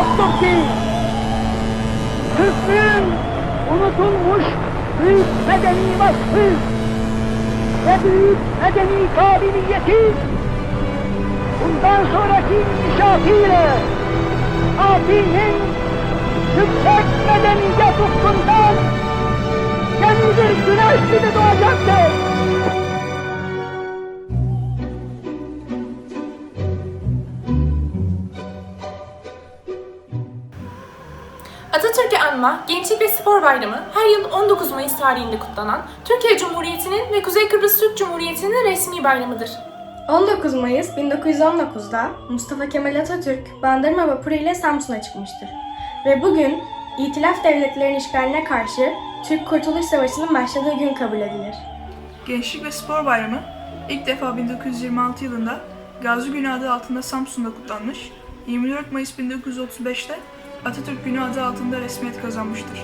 yoktur ki Türklüğün unutulmuş büyük medeni vasfı ve büyük medeni kabiliyeti bundan sonraki inşaatıyla Fatih'in yüksek medeniyet ufkundan yeni bir güneş gibi doğacaktır. Atatürk'ü anma, Gençlik ve Spor Bayramı her yıl 19 Mayıs tarihinde kutlanan Türkiye Cumhuriyeti'nin ve Kuzey Kıbrıs Türk Cumhuriyeti'nin resmi bayramıdır. 19 Mayıs 1919'da Mustafa Kemal Atatürk Bandırma vapuru ile Samsun'a çıkmıştır. Ve bugün İtilaf Devletlerinin işgaline karşı Türk Kurtuluş Savaşı'nın başladığı gün kabul edilir. Gençlik ve Spor Bayramı ilk defa 1926 yılında Gazi Günü adı altında Samsun'da kutlanmış, 24 Mayıs 1935'te Atatürk Günü adı altında resmiyet kazanmıştır.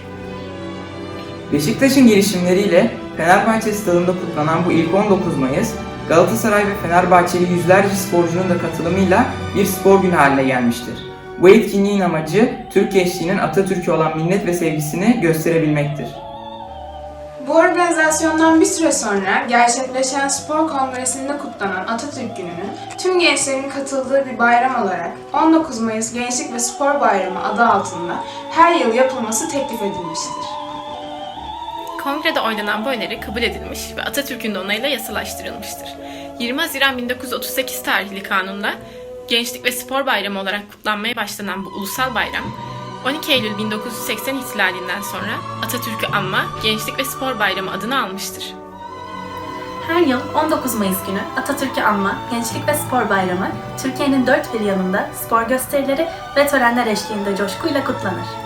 Beşiktaş'ın girişimleriyle Fenerbahçe stadında kutlanan bu ilk 19 Mayıs, Galatasaray ve Fenerbahçeli yüzlerce sporcunun da katılımıyla bir spor günü haline gelmiştir. Bu etkinliğin amacı Türk gençliğinin Atatürk'e olan minnet ve sevgisini gösterebilmektir. Bu organizasyondan bir süre sonra gerçekleşen spor kongresinde kutlanan Atatürk Günü'nü tüm gençlerin katıldığı bir bayram olarak 19 Mayıs Gençlik ve Spor Bayramı adı altında her yıl yapılması teklif edilmiştir. Kongrede oylanan bu öneri kabul edilmiş ve Atatürk'ün de onayıyla yasalaştırılmıştır. 20 Haziran 1938 tarihli kanunla Gençlik ve Spor Bayramı olarak kutlanmaya başlanan bu ulusal bayram, 12 Eylül 1980 ihtilalinden sonra Atatürk'ü anma Gençlik ve Spor Bayramı adını almıştır. Her yıl 19 Mayıs günü Atatürk'ü anma, Gençlik ve Spor Bayramı, Türkiye'nin dört bir yanında spor gösterileri ve törenler eşliğinde coşkuyla kutlanır.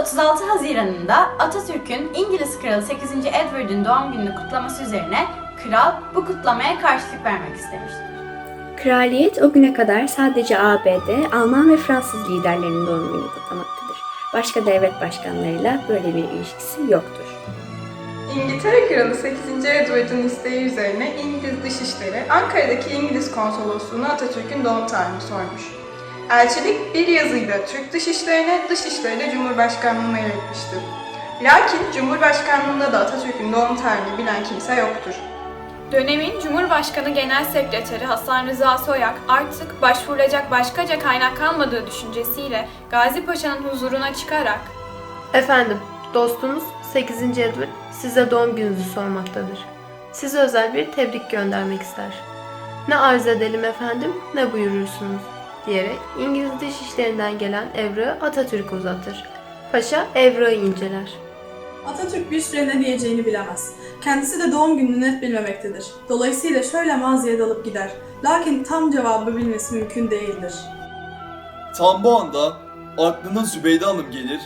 ...1936 Haziran'ında Atatürk'ün İngiliz Kralı 8. Edward'ın doğum gününü kutlaması üzerine kral bu kutlamaya karşılık vermek istemiştir. Kraliyet o güne kadar sadece ABD, Alman ve Fransız liderlerinin doğum gününü kutlamaktadır. Başka devlet başkanlarıyla böyle bir ilişkisi yoktur. İngiltere Kralı 8. Edward'ın isteği üzerine İngiliz Dışişleri Ankara'daki İngiliz Konsolosluğu'na Atatürk'ün doğum tarihini sormuş. Elçilik bir yazıyla Türk Dışişleri'ne, Dışişleri de Cumhurbaşkanlığı'na iletmiştir. Lakin Cumhurbaşkanlığında da Atatürk'ün doğum tarihini bilen kimse yoktur. Dönemin Cumhurbaşkanı Genel Sekreteri Hasan Rıza Soyak artık başvurulacak başkaca kaynak kalmadığı düşüncesiyle Gazi Paşa'nın huzuruna çıkarak Efendim, dostunuz 8. Edward size doğum gününüzü sormaktadır. Size özel bir tebrik göndermek ister. Ne arz edelim efendim, ne buyurursunuz diyerek İngiliz Dışişlerinden gelen evrağı Atatürk'e uzatır. Paşa evrağı inceler. Atatürk bir süre ne diyeceğini bilemez. Kendisi de doğum gününü net bilmemektedir. Dolayısıyla şöyle maziye dalıp gider. Lakin tam cevabı bilmesi mümkün değildir. Tam bu anda aklına Zübeyde Hanım gelir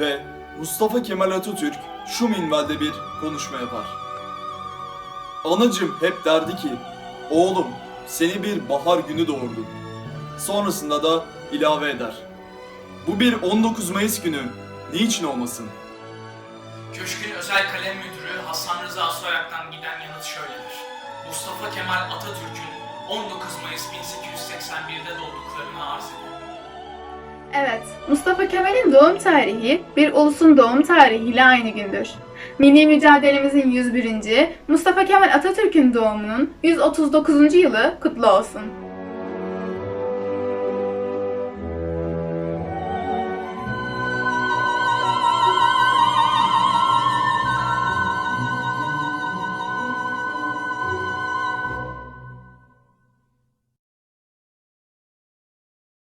ve Mustafa Kemal Atatürk şu minvalde bir konuşma yapar. Anacım hep derdi ki, oğlum seni bir bahar günü doğurdum. Sonrasında da ilave eder. Bu bir 19 Mayıs günü, niçin olmasın? Köşkün özel kalem müdürü Hasan Rıza Soyak'tan giden yanıt şöyledir. Mustafa Kemal Atatürk'ün 19 Mayıs 1881'de doğduklarını arz ediyor. Evet, Mustafa Kemal'in doğum tarihi bir ulusun doğum tarihiyle aynı gündür. Milli mücadelemizin 101. Mustafa Kemal Atatürk'ün doğumunun 139. yılı kutlu olsun.